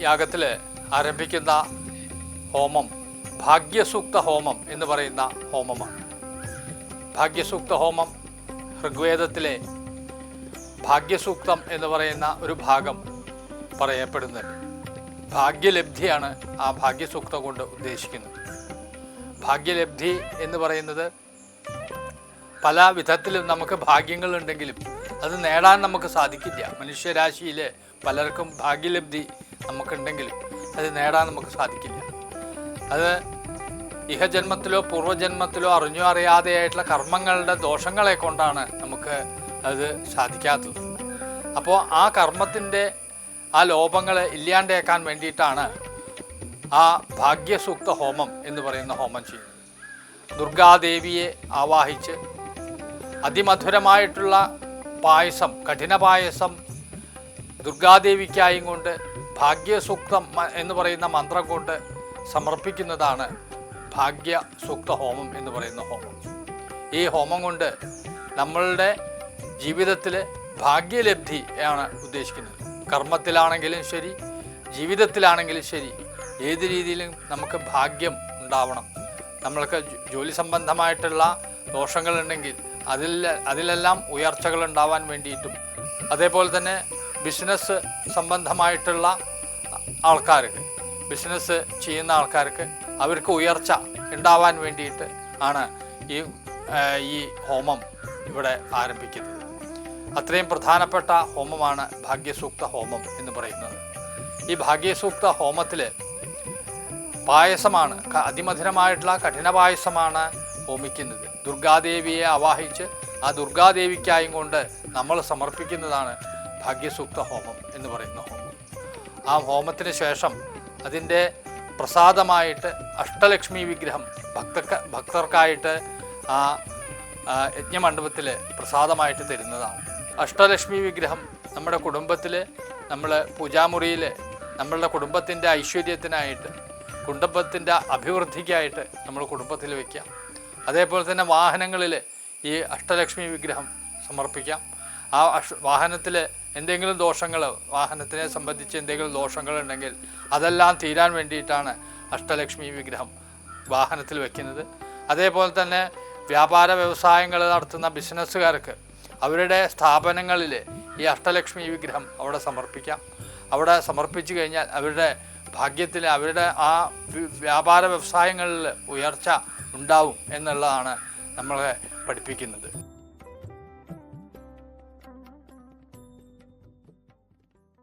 യാഗത്തിൽ ആരംഭിക്കുന്ന ഹോമം ഭാഗ്യസൂക്ത ഹോമം എന്ന് പറയുന്ന ഹോമമാണ്. ഭാഗ്യസൂക്ത ഹോമം ഋഗ്വേദത്തിലെ ഭാഗ്യസൂക്തം എന്ന് പറയുന്ന ഒരു ഭാഗം പറയപ്പെടുന്നത്. ഭാഗ്യലബ്ധിയാണ് ആ ഭാഗ്യസൂക്തം കൊണ്ട് ഉദ്ദേശിക്കുന്നത്. ഭാഗ്യലബ്ധി എന്ന് പറയുന്നത് പല വിധത്തിലും നമുക്ക് ഭാഗ്യങ്ങളുണ്ടെങ്കിലും അത് നേടാൻ നമുക്ക് സാധിക്കില്ല. മനുഷ്യരാശിയിൽ പലർക്കും ഭാഗ്യലബ്ധി നമുക്കുണ്ടെങ്കിലും അത് നേടാൻ നമുക്ക് സാധിക്കില്ല. അത് ഇഹജന്മത്തിലോ പൂർവജന്മത്തിലോ അറിഞ്ഞോ അറിയാതെയായിട്ടുള്ള കർമ്മങ്ങളുടെ ദോഷങ്ങളെ കൊണ്ടാണ് നമുക്ക് അത് സാധിക്കാത്തത്. അപ്പോൾ ആ കർമ്മത്തിന്റെ ആ ലോപങ്ങളെ ഇല്ലാണ്ടേക്കാൻ വേണ്ടിയിട്ടാണ് ആ ഭാഗ്യസൂക്ത ഹോമം എന്ന് പറയുന്ന ഹോമം ചെയ്യുന്നത്. ദുർഗാദേവിയെ ആവാഹിച്ച് അതിമധുരമായിട്ടുള്ള പായസം കഠിന പായസം ദുർഗാദേവിക്കായും കൊണ്ട് ഭാഗ്യസൂക്തം എന്ന് പറയുന്ന മന്ത്രം കൊണ്ട് സമർപ്പിക്കുന്നതാണ് ഭാഗ്യസൂക്ത ഹോമം എന്ന് പറയുന്ന ഹോമം. ഈ ഹോമം കൊണ്ട് നമ്മളുടെ ജീവിതത്തിൽ ഭാഗ്യലബ്ധി ആണ് ഉദ്ദേശിക്കുന്നത്. കർമ്മത്തിലാണെങ്കിലും ശരി ജീവിതത്തിലാണെങ്കിലും ശരി ഏത് രീതിയിലും നമുക്ക് ഭാഗ്യം ഉണ്ടാവണം. നമ്മൾക്ക് ജോലി സംബന്ധമായിട്ടുള്ള ദോഷങ്ങളുണ്ടെങ്കിൽ അതിൽ അതിലെല്ലാം ഉയർച്ചകൾ ഉണ്ടാവാൻ വേണ്ടിയിട്ടും അതേപോലെ തന്നെ ബിസിനസ് സംബന്ധമായിട്ടുള്ള ആൾക്കാർക്ക് ബിസിനസ് ചെയ്യുന്ന ആൾക്കാർക്ക് അവർക്ക് ഉയർച്ച ഉണ്ടാവാൻ വേണ്ടിയിട്ട് ആണ് ഈ ഈ ഹോമം ഇവിടെ ആരംഭിക്കുന്നത്. അത്രയും പ്രധാനപ്പെട്ട ഹോമമാണ് ഭാഗ്യസൂക്ത ഹോമം എന്ന് പറയുന്നത്. ഈ ഭാഗ്യസൂക്ത ഹോമത്തിൽ പായസമാണ് അതിമധുരമായിട്ടുള്ള കഠിന പായസമാണ് ഹോമിക്കുന്നത്. ദുർഗാദേവിയെ ആവാഹിച്ച് ആ ദുർഗാദേവിക്കായും കൊണ്ട് നമ്മൾ സമർപ്പിക്കുന്നതാണ് ഭാഗ്യസൂക്ത ഹോമം എന്ന് പറയുന്ന ഹോമം. ആ ഹോമത്തിന് ശേഷം അതിന്റെ പ്രസാദമായിട്ട് അഷ്ടലക്ഷ്മി വിഗ്രഹം ഭക്തർക്ക് ഭക്തർക്കായിട്ട് ആ യജ്ഞമണ്ഡപത്തിൽ പ്രസാദമായിട്ട് തരുന്നതാണ്. അഷ്ടലക്ഷ്മി വിഗ്രഹം നമ്മുടെ കുടുംബത്തിൽ നമ്മൾ പൂജാമുറിയിൽ നമ്മളുടെ കുടുംബത്തിന്റെ ഐശ്വര്യത്തിനായിട്ട് കുടുംബത്തിന്റെ അഭിവൃദ്ധിക്കായിട്ട് നമ്മൾ കുടുംബത്തിൽ വയ്ക്കാം അതേപോലെ തന്നെ വാഹനങ്ങളിൽ ഈ അഷ്ടലക്ഷ്മി വിഗ്രഹം സമർപ്പിക്കാം. ആ വാഹനത്തിൽ എന്തെങ്കിലും ദോഷങ്ങൾ വാഹനത്തിനെ സംബന്ധിച്ച് എന്തെങ്കിലും ദോഷങ്ങൾ ഉണ്ടെങ്കിൽ അതെല്ലാം തീരാൻ വേണ്ടിയിട്ടാണ് അഷ്ടലക്ഷ്മി വിഗ്രഹം വാഹനത്തിൽ വയ്ക്കുന്നത് അതേപോലെ തന്നെ വ്യാപാര വ്യവസായങ്ങൾ നടത്തുന്ന ബിസിനസ്സുകാർക്ക് അവരുടെ സ്ഥാപനങ്ങളിൽ ഈ അഷ്ടലക്ഷ്മി വിഗ്രഹം അവിടെ സമർപ്പിക്കാം. അവിടെ സമർപ്പിച്ചു കഴിഞ്ഞാൽ അവരുടെ ഭാഗ്യത്തിൽ അവരുടെ ആ വ്യാപാര വ്യവസായങ്ങളിൽ ഉയർച്ച ഉണ്ടാവും എന്നുള്ളതാണ് നമ്മളെ പഠിപ്പിക്കുന്നത്.